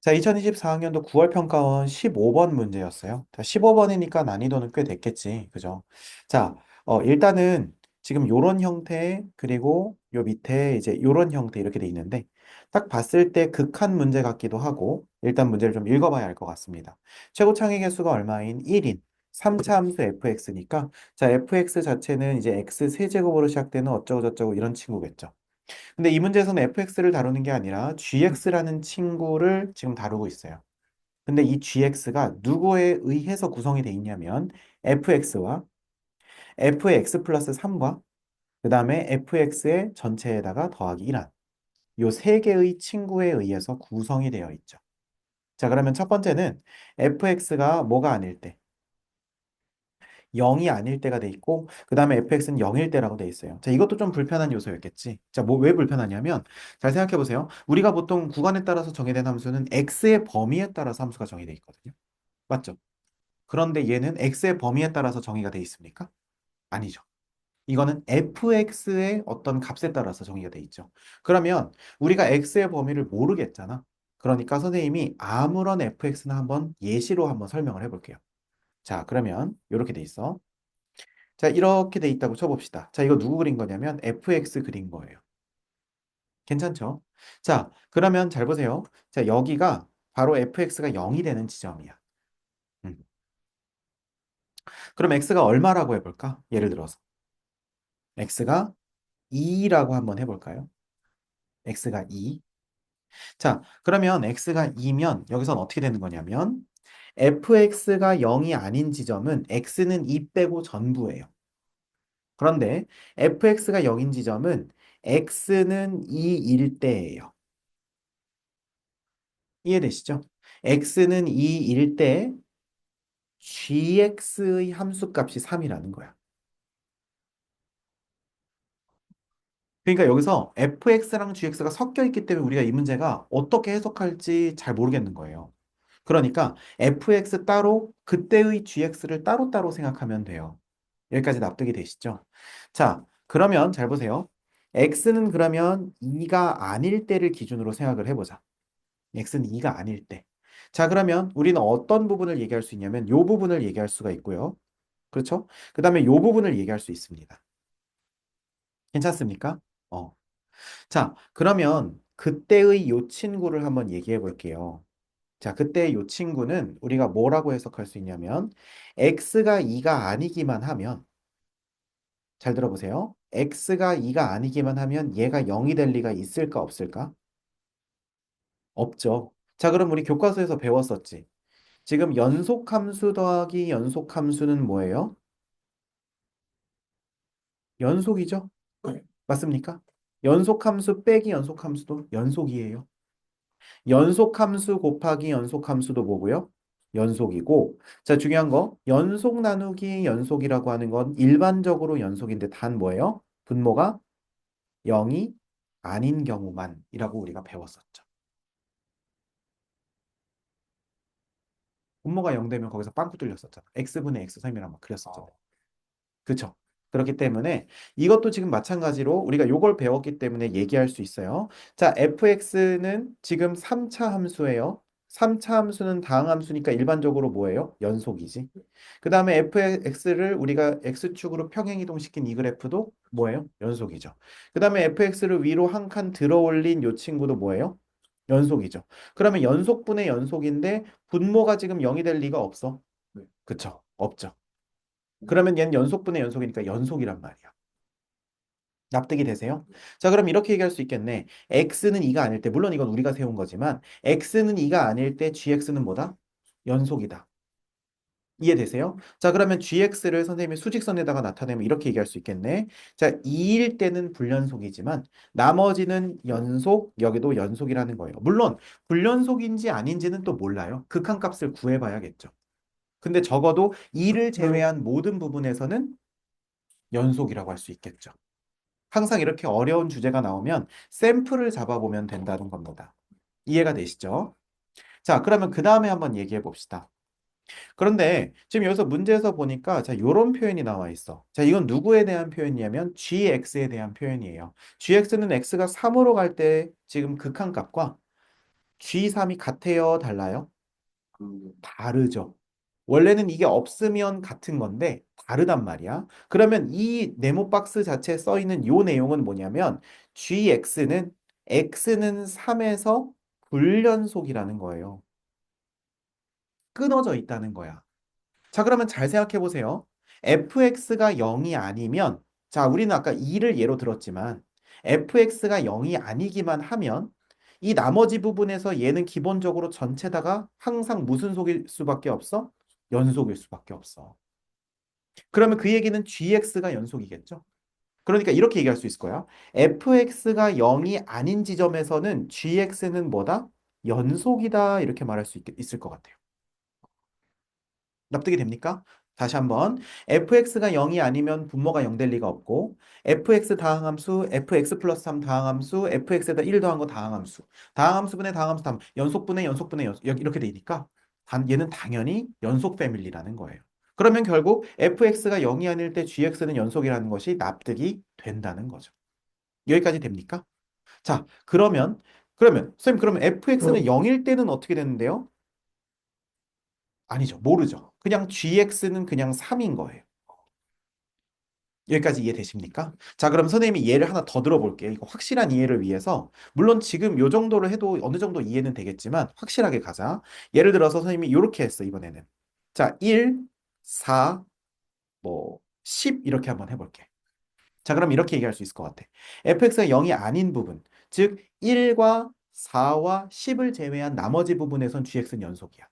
자, 2024학년도 9월 평가원 15번 문제였어요. 자, 15번이니까 난이도는 꽤 됐겠지. 그죠? 자, 어, 일단은 지금 요런 형태, 그리고 요 밑에 이제 요런 형태 이렇게 돼 있는데, 딱 봤을 때 극한 문제 같기도 하고, 일단 문제를 좀 읽어봐야 할 것 같습니다. 최고 창의 개수가 얼마인 1인, 3차 함수 fx니까, 자, fx 자체는 이제 x 세제곱으로 시작되는 어쩌고저쩌고 이런 친구겠죠. 근데 이 문제에서는 fx를 다루는 게 아니라 gx라는 친구를 지금 다루고 있어요. 근데 이 gx가 누구에 의해서 구성이 돼 있냐면 fx와 f의 x 플러스 3과 그 다음에 fx의 전체에다가 더하기 1한 요 세 개의 친구에 의해서 구성이 되어 있죠. 자, 그러면 첫 번째는 fx가 뭐가 아닐 때 0이 아닐 때가 돼 있고 그 다음에 fx는 0일 때라고 돼 있어요. 자, 이것도 좀 불편한 요소였겠지. 자, 뭐 왜 불편하냐면 잘 생각해 보세요. 우리가 보통 구간에 따라서 정의된 함수는 x의 범위에 따라서 함수가 정의돼 있거든요. 맞죠? 그런데 얘는 x의 범위에 따라서 정의가 돼 있습니까? 아니죠. 이거는 fx의 어떤 값에 따라서 정의가 돼 있죠. 그러면 우리가 x의 범위를 모르겠잖아. 그러니까 선생님이 아무런 fx나 한번 예시로 한번 설명을 해볼게요. 자, 그러면 이렇게 돼 있어. 자, 이렇게 돼 있다고 쳐봅시다. 자, 이거 누구 그린 거냐면 fx 그린 거예요. 괜찮죠? 자, 그러면 잘 보세요. 자, 여기가 바로 fx가 0이 되는 지점이야. 음. 그럼 x가 얼마라고 해볼까? 예를 들어서 x가 2라고 한번 해볼까요? x가 2. 자, 그러면 x가 2면 여기선 어떻게 되는 거냐면 fx가 0이 아닌 지점은 x는 2 빼고 전부예요. 그런데 fx가 0인 지점은 x는 2일 때예요. 이해되시죠? x는 2일 때 gx의 함수값이 3이라는 거야. 그러니까 여기서 fx랑 gx가 섞여 있기 때문에 우리가 이 문제가 어떻게 해석할지 잘 모르겠는 거예요. 그러니까 fx 따로 그때의 gx를 따로따로 생각하면 돼요. 여기까지 납득이 되시죠? 자, 그러면 잘 보세요. x는 그러면 2가 아닐 때를 기준으로 생각을 해보자. x는 2가 아닐 때. 자, 그러면 우리는 어떤 부분을 얘기할 수 있냐면 이 부분을 얘기할 수가 있고요. 그렇죠? 그 다음에 이 부분을 얘기할 수 있습니다. 괜찮습니까? 어. 자, 그러면 그때의 요 친구를 한번 얘기해 볼게요. 자, 그때 요 친구는 우리가 뭐라고 해석할 수 있냐면 x가 2가 아니기만 하면 잘 들어보세요. x가 2가 아니기만 하면 얘가 0이 될 리가 있을까 없을까? 없죠. 자, 그럼 우리 교과서에서 배웠었지. 지금 연속함수 더하기 연속함수는 뭐예요? 연속이죠? 맞습니까? 연속함수 빼기 연속함수도 연속이에요. 연속함수 곱하기 연속함수도 뭐고요? 연속이고 자 중요한 거 연속 나누기 연속이라고 하는 건 일반적으로 연속인데 단 뭐예요? 분모가 0이 아닌 경우만 이라고 우리가 배웠었죠. 분모가 0 되면 거기서 빵꾸 뚫렸었잖아. x분의 x3이란 막 그렸었잖아. 그쵸? 그렇기 때문에 이것도 지금 마찬가지로 우리가 요걸 배웠기 때문에 얘기할 수 있어요. 자, fx는 지금 3차 함수예요. 3차 함수는 다항 함수니까 일반적으로 뭐예요? 연속이지. 그 다음에 fx를 우리가 x축으로 평행이동시킨 이 그래프도 뭐예요? 연속이죠. 그 다음에 fx를 위로 한 칸 들어 올린 요 친구도 뭐예요? 연속이죠. 그러면 연속분의 연속인데 분모가 지금 0이 될 리가 없어. 그쵸? 없죠. 그러면 얘는 연속분의 연속이니까 연속이란 말이야. 납득이 되세요? 자, 그럼 이렇게 얘기할 수 있겠네. x는 2가 아닐 때, 물론 이건 우리가 세운 거지만, x는 2가 아닐 때 gx는 뭐다? 연속이다. 이해되세요? 자, 그러면 gx를 선생님이 수직선에다가 나타내면 이렇게 얘기할 수 있겠네. 자, 2일 때는 불연속이지만, 나머지는 연속, 여기도 연속이라는 거예요. 물론, 불연속인지 아닌지는 또 몰라요. 극한값을 구해봐야겠죠. 근데 적어도 2를 제외한 모든 부분에서는 연속이라고 할 수 있겠죠. 항상 이렇게 어려운 주제가 나오면 샘플을 잡아보면 된다는 겁니다. 이해가 되시죠? 자, 그러면 그 다음에 한번 얘기해 봅시다. 그런데 지금 여기서 문제에서 보니까 자, 요런 표현이 나와 있어. 자, 이건 누구에 대한 표현이냐면 gx에 대한 표현이에요. gx는 x가 3으로 갈 때 지금 극한값과 G3이 같아요? 달라요? 그 다르죠. 원래는 이게 없으면 같은 건데 다르단 말이야. 그러면 이 네모 박스 자체에 써 있는 요 내용은 뭐냐면 gx는 x는 3에서 불연속이라는 거예요. 끊어져 있다는 거야. 자, 그러면 잘 생각해 보세요. fx가 0이 아니면 자, 우리는 아까 2를 예로 들었지만 fx가 0이 아니기만 하면 이 나머지 부분에서 얘는 기본적으로 전체다가 항상 무슨 속일 수밖에 없어? 연속일 수밖에 없어. 그러면 그 얘기는 gx가 연속이겠죠? 그러니까 이렇게 얘기할 수 있을 거야. fx가 0이 아닌 지점에서는 gx는 뭐다? 연속이다. 이렇게 말할 수 있, 있을 것 같아요. 납득이 됩니까? 다시 한번 fx가 0이 아니면 분모가 0 될 리가 없고 fx 다항함수, fx 플러스 3 다항함수, fx에다 1 더한 거 다항함수 다항함수분의 다항함수 다음 연속분의 연속분의 연속 이렇게 되니까 단, 얘는 당연히 연속 패밀리라는 거예요. 그러면 결국 fx가 0이 아닐 때 gx는 연속이라는 것이 납득이 된다는 거죠. 여기까지 됩니까? 자, 그러면 그러면 선생님 그러면 fx는 0일 때는 어떻게 되는데요? 아니죠. 모르죠. 그냥 gx는 그냥 3인 거예요. 여기까지 이해되십니까? 자, 그럼 선생님이 예를 하나 더 들어볼게요. 이거 확실한 이해를 위해서 물론 지금 요 정도로 해도 어느 정도 이해는 되겠지만 확실하게 가자. 예를 들어서 선생님이 이렇게 했어, 이번에는. 자, 1, 4, 뭐 10 이렇게 한번 해볼게. 자, 그럼 이렇게 얘기할 수 있을 것 같아. fx가 0이 아닌 부분, 즉 1과 4와 10을 제외한 나머지 부분에선 gx는 연속이야.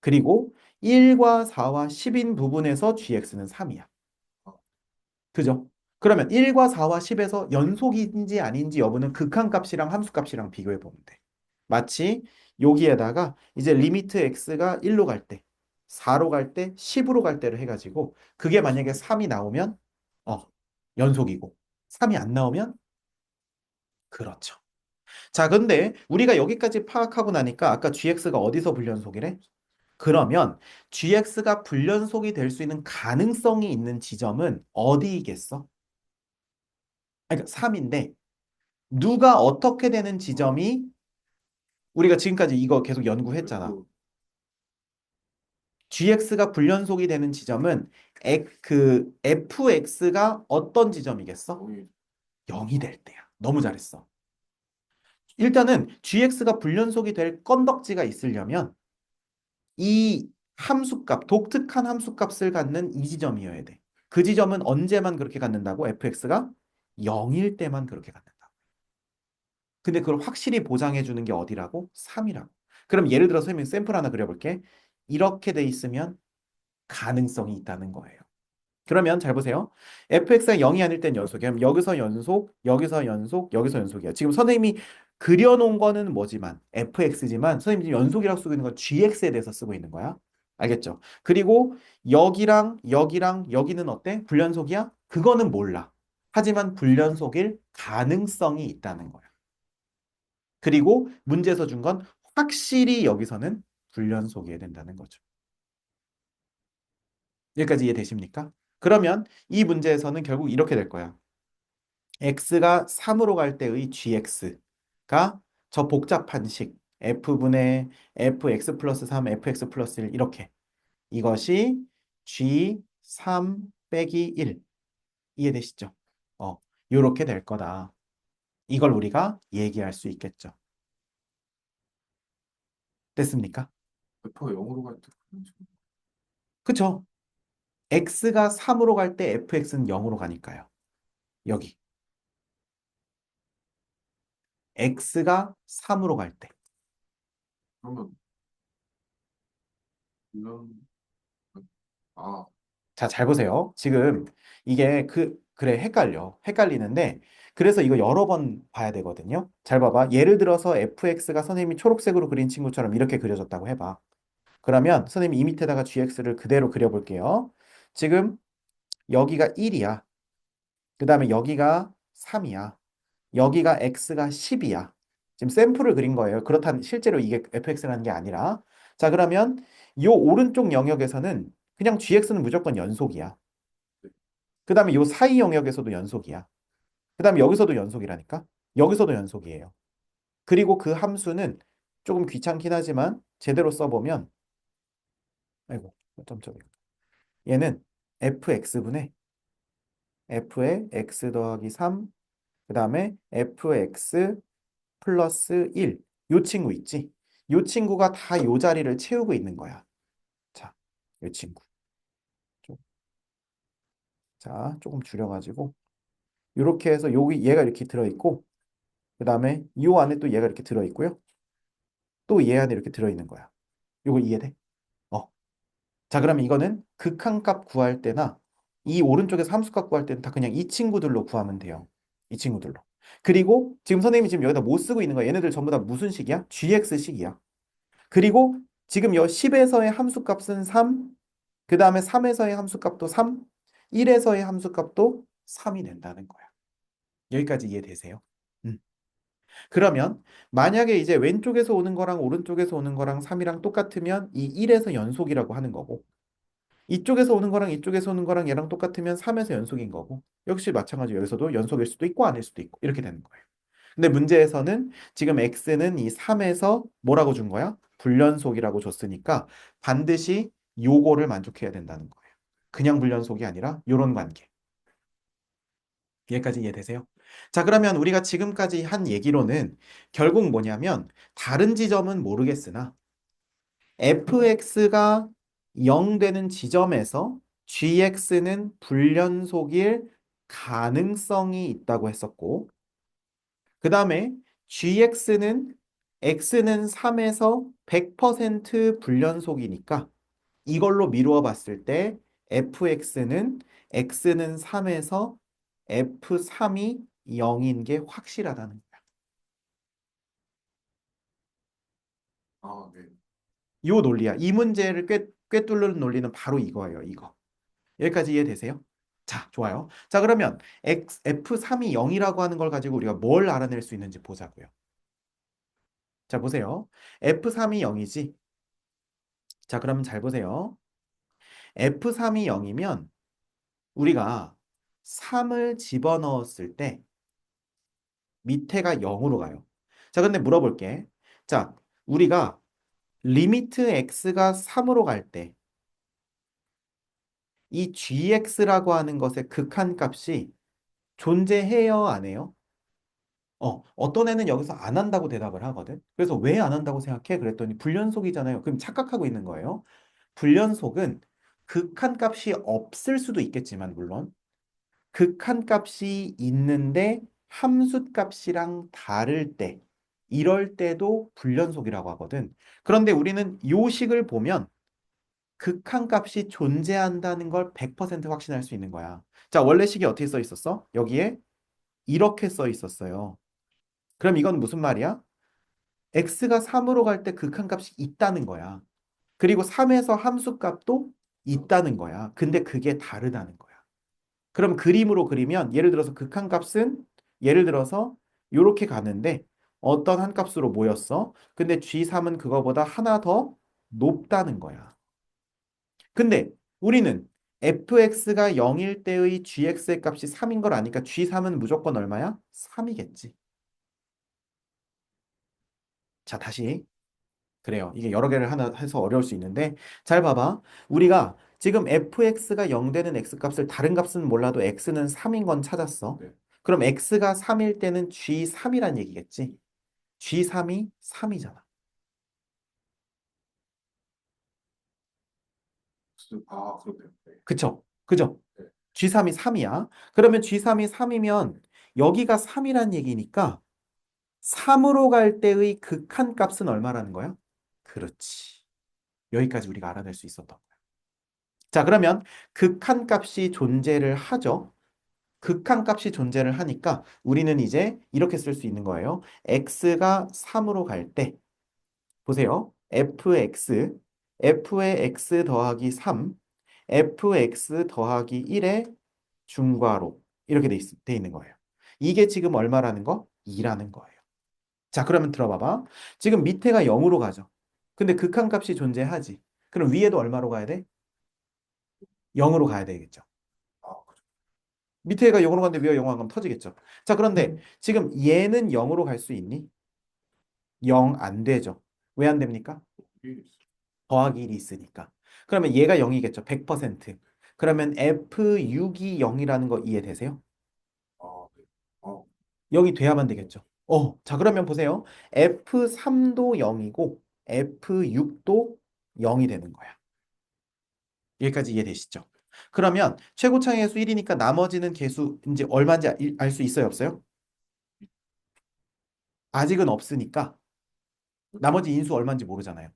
그리고 1과 4와 10인 부분에서 gx는 3이야. 그죠? 그러면 1과 4와 10에서 연속인지 아닌지 여부는 극한값이랑 함수값이랑 비교해 보면 돼. 마치 여기에다가 이제 리미트 x가 1로 갈 때, 4로 갈 때, 10으로 갈 때를 해가지고 그게 만약에 3이 나오면 어 연속이고 3이 안 나오면 그렇죠. 자, 근데 우리가 여기까지 파악하고 나니까 아까 gx가 어디서 불연속이래? 그러면 gx가 불연속이 될 수 있는 가능성이 있는 지점은 어디이겠어? 그러니까 3인데 누가 어떻게 되는 지점이 우리가 지금까지 이거 계속 연구했잖아. 그 gx가 불연속이 되는 지점은 엑- 그 fx가 어떤 지점이겠어? 0이 0이 될 때야. 너무 잘했어. 일단은 gx가 불연속이 될 건덕지가 있으려면 이 함수값, 독특한 함수값을 갖는 이 지점이어야 돼. 그 지점은 언제만 그렇게 갖는다고? fx가 0일 때만 그렇게 갖는다. 근데 그걸 확실히 보장해 주는 게 어디라고? 3이라고. 그럼 예를 들어서 샘플 하나 그려볼게. 이렇게 돼 있으면 가능성이 있다는 거예요. 그러면 잘 보세요. fx가 0이 아닐 땐 연속이야. 그럼 여기서 연속, 여기서 연속, 여기서 연속이야. 지금 선생님이 그려놓은 거는 뭐지만 fx지만 선생님이 지금 연속이라고 쓰고 있는 건 gx에 대해서 쓰고 있는 거야. 알겠죠? 그리고 여기랑 여기랑 여기는 어때? 불연속이야? 그거는 몰라. 하지만 불연속일 가능성이 있다는 거야. 그리고 문제에서 준 건 확실히 여기서는 불연속이어야 된다는 거죠. 여기까지 이해되십니까? 그러면 이 문제에서는 결국 이렇게 될 거야. x가 3으로 갈 때의 gx 가저 복잡한 식 f분의 fx 플러스 3, fx 플러스 1 이렇게 이것이 g3 빼기 1 이해되시죠? 어, 요렇게 될 거다. 이걸 우리가 얘기할 수 있겠죠. 됐습니까? F가 0으로 갈 때. 그쵸? x가 3으로 갈 때 fx는 0으로 가니까요. 여기. X가 3으로 갈 때. 그러면 이런 아 자, 잘 보세요. 지금 이게 그, 그래, 헷갈려. 헷갈리는데, 그래서 이거 여러 번 봐야 되거든요. 잘 봐봐. 예를 들어서 fx가 선생님이 초록색으로 그린 친구처럼 이렇게 그려졌다고 해봐. 그러면 선생님이 이 밑에다가 gx를 그대로 그려볼게요. 지금 여기가 1이야. 그 다음에 여기가 3이야. 여기가 x가 10이야. 지금 샘플을 그린 거예요. 그렇다면 실제로 이게 fx라는 게 아니라. 자, 그러면 이 오른쪽 영역에서는 그냥 gx는 무조건 연속이야. 그 다음에 이 사이 영역에서도 연속이야. 그 다음에 여기서도 연속이라니까? 여기서도 연속이에요. 그리고 그 함수는 조금 귀찮긴 하지만 제대로 써보면 아이고 점점이 얘는 fx분의 f의 x 더하기 3, 그 다음에 fx 플러스 1. 요 친구 있지? 요 친구가 다 요 자리를 채우고 있는 거야. 자, 요 친구. 좀. 자, 조금 줄여가지고 요렇게 해서 여기 얘가 이렇게 들어있고 그 다음에 요 안에 또 얘가 이렇게 들어있고요. 또 얘 안에 이렇게 들어있는 거야. 요거 이해돼? 어. 자, 그러면 이거는 극한값 구할 때나 이 오른쪽에서 함수값 구할 때는 다 그냥 이 친구들로 구하면 돼요. 이 친구들로. 그리고 지금 선생님이 지금 여기다 못 쓰고 있는 거야. 얘네들 전부 다 무슨 식이야? gx식이야. 그리고 지금 여 10에서의 함수값은 3, 그 다음에 3에서의 함수값도 3, 1에서의 함수값도 3이 된다는 거야. 여기까지 이해되세요? 음. 그러면 만약에 이제 왼쪽에서 오는 거랑 오른쪽에서 오는 거랑 3이랑 똑같으면 이 1에서 연속이라고 하는 거고 이쪽에서 오는 거랑 이쪽에서 오는 거랑 얘랑 똑같으면 3에서 연속인 거고 역시 마찬가지로 여기서도 연속일 수도 있고 아닐 수도 있고 이렇게 되는 거예요. 근데 문제에서는 지금 x는 이 3에서 뭐라고 준 거야? 불연속이라고 줬으니까 반드시 요거를 만족해야 된다는 거예요. 그냥 불연속이 아니라 요런 관계. 여기까지 이해되세요? 자, 그러면 우리가 지금까지 한 얘기로는 결국 뭐냐면 다른 지점은 모르겠으나 fx가 0 되는 지점에서 gx는 불연속일 가능성이 있다고 했었고 그 다음에 gx는 x는 3에서 100% 불연속이니까 이걸로 미루어 봤을 때 fx는 x는 3에서 f3이 0인 게 확실하다는 거야. 아, 네. 요 논리야. 이 문제를 꿰, 꿰뚫는 논리는 바로 이거예요. 이거. 여기까지 이해되세요? 자, 좋아요. 자, 그러면 X, F3이 0이라고 하는 걸 가지고 우리가 뭘 알아낼 수 있는지 보자고요. 자, 보세요. F3이 0이지. 자, 그러면 잘 보세요. F3이 0이면 우리가 3을 집어넣었을 때 밑에가 0으로 가요. 자, 근데 물어볼게. 자, 우리가 리미트 x가 3으로 갈 때 이 gx라고 하는 것의 극한값이 존재해요, 안 해요? 어, 어떤 애는 여기서 안 한다고 대답을 하거든. 그래서 왜 안 한다고 생각해? 그랬더니 불연속이잖아요. 그럼 착각하고 있는 거예요. 불연속은 극한값이 없을 수도 있겠지만 물론 극한값이 있는데 함수값이랑 다를 때 이럴 때도 불연속이라고 하거든. 그런데 우리는 요 식을 보면 극한값이 존재한다는 걸 100% 확신할 수 있는 거야. 자, 원래 식이 어떻게 써 있었어? 여기에 이렇게 써 있었어요. 그럼 이건 무슨 말이야? x가 3으로 갈 때 극한값이 있다는 거야. 그리고 3에서 함수값도 있다는 거야. 근데 그게 다르다는 거야. 그럼 그림으로 그리면 예를 들어서 극한값은 예를 들어서 이렇게 가는데 어떤 한 값으로 모였어. 근데 G3은 그거보다 하나 더 높다는 거야. 근데 우리는 fx가 0일 때의 gx의 값이 3인 걸 아니까 g3은 무조건 얼마야? 3이겠지. 자, 다시. 그래요. 이게 여러 개를 하나 해서 어려울 수 있는데 잘 봐봐. 우리가 지금 fx가 0 되는 x값을 다른 값은 몰라도 x는 3인 건 찾았어. 네. 그럼 x가 3일 때는 g3이란 얘기겠지. G3이 3이잖아. 아, 그렇네요. 네. 그쵸? 그죠? 네. G3이 3이야. 그러면 G3이 3이면 여기가 3이란 얘기니까 3으로 갈 때의 극한 값은 얼마라는 거야? 그렇지. 여기까지 우리가 알아낼 수 있었던 거야. 자, 그러면 극한 값이 존재를 하죠. 극한값이 존재를 하니까 우리는 이제 이렇게 쓸 수 있는 거예요. x가 3으로 갈 때 보세요. fx f의 x 더하기 3 fx 더하기 1의 중괄호 이렇게 돼, 있, 돼 있는 거예요. 이게 지금 얼마라는 거? 2라는 거예요. 자, 그러면 들어봐봐. 지금 밑에가 0으로 가죠. 근데 극한값이 존재하지. 그럼 위에도 얼마로 가야 돼? 0으로 가야 되겠죠. 밑에가 0으로 갔는데 위에 0으로 가면 터지겠죠. 자, 그런데 지금 얘는 0으로 갈 수 있니? 0 안 되죠. 왜 안 됩니까? 더하기 1이 있으니까. 그러면 얘가 0이겠죠. 100%. 그러면 F6이 0이라는 거 이해되세요? 아, 네. 아, 0이 돼야만 되겠죠. 어, 자, 그러면 보세요. F3도 0이고 F6도 0이 되는 거야. 여기까지 이해되시죠? 그러면 최고 창의 수 1이니까 나머지는 개수 이제 얼마인지 알 수 있어요, 없어요? 아직은 없으니까 나머지 인수 얼마인지 모르잖아요.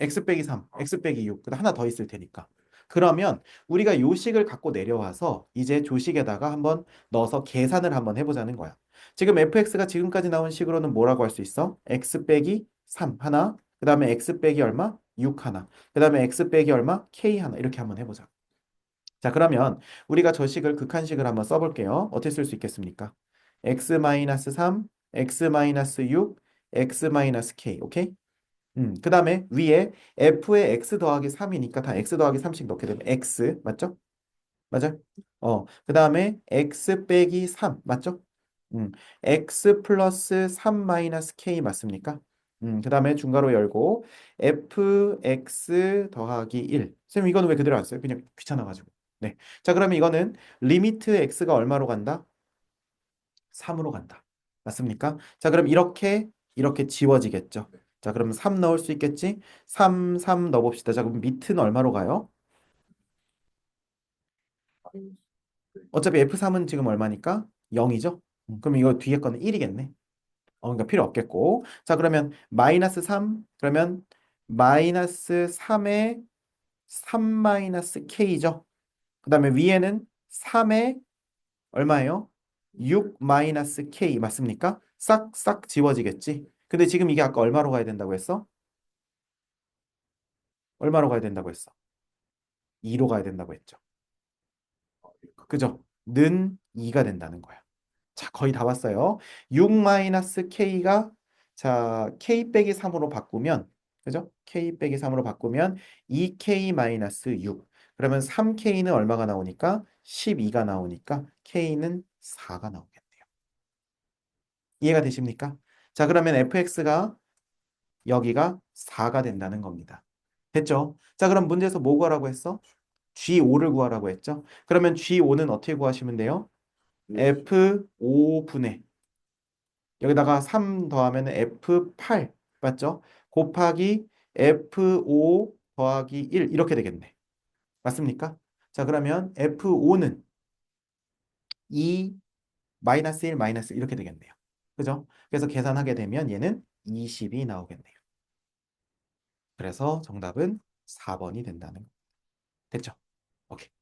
x 빼기 3, x 빼기 6, 그다음 하나 더 있을 테니까. 그러면 우리가 요식을 갖고 내려와서 이제 조식에다가 한번 넣어서 계산을 한번 해보자는 거야. 지금 fx가 지금까지 나온 식으로는 뭐라고 할 수 있어? x 빼기 3 하나, 그 다음에 x 빼기 얼마? 6 하나, 그 다음에 x 빼기 얼마? k 하나 이렇게 한번 해보자. 자 그러면 우리가 저 식을 극한식을 한번 써볼게요. 어떻게 쓸 수 있겠습니까? x-3, x-6, x-k 오케이? 음, 그 다음에 위에 f의 x 더하기 3이니까 다 x 더하기 3씩 넣게 되면 x 맞죠? 맞아? 어, 그 다음에 x 빼기 3 맞죠? 음, x 플러스 3 마이너스 k 맞습니까? 음, 그 다음에 중괄호 열고 fx 더하기 1 선생님 이거는 왜 그대로 안 써요? 그냥 귀찮아가지고 네. 자 그러면 이거는 리미트 x가 얼마로 간다? 3으로 간다 맞습니까? 자 그럼 이렇게 이렇게 지워지겠죠? 자, 그러면 3 넣을 수 있겠지? 3, 3 넣어 봅시다. 자, 그럼 밑은 얼마로 가요? 어차피 F3은 지금 얼마니까? 0이죠? 그럼 이거 뒤에 거는 1이겠네. 어, 그러니까 필요 없겠고. 자, 그러면 마이너스 3, 그러면 마이너스 3에 3 마이너스 K죠? 그 다음에 위에는 3에 얼마예요? 6 마이너스 K 맞습니까? 싹싹 지워지겠지? 근데 지금 이게 아까 얼마로 가야 된다고 했어? 얼마로 가야 된다고 했어? 2로 가야 된다고 했죠. 그죠? 는 2가 된다는 거야. 자, 거의 다 왔어요. 6 마이너스 K가 자, K 빼기 3으로 바꾸면 그죠? K 빼기 3으로 바꾸면 2K 마이너스 6. 그러면 3K는 얼마가 나오니까? 12가 나오니까 K는 4가 나오겠네요. 이해가 되십니까? 자, 그러면 fx가 여기가 4가 된다는 겁니다. 됐죠? 자, 그럼 문제에서 뭐 구하라고 했어? G5를 구하라고 했죠? 그러면 G5는 어떻게 구하시면 돼요? F5분의 여기다가 3 더하면 F8 맞죠? 곱하기 F5 더하기 1 이렇게 되겠네. 맞습니까? 자, 그러면 F5는 2 마이너스 1 마이너스 이렇게 되겠네요. 그죠? 그래서 계산하게 되면 얘는 20이 나오겠네요. 그래서 정답은 4번이 된다는 거. 됐죠? 오케이.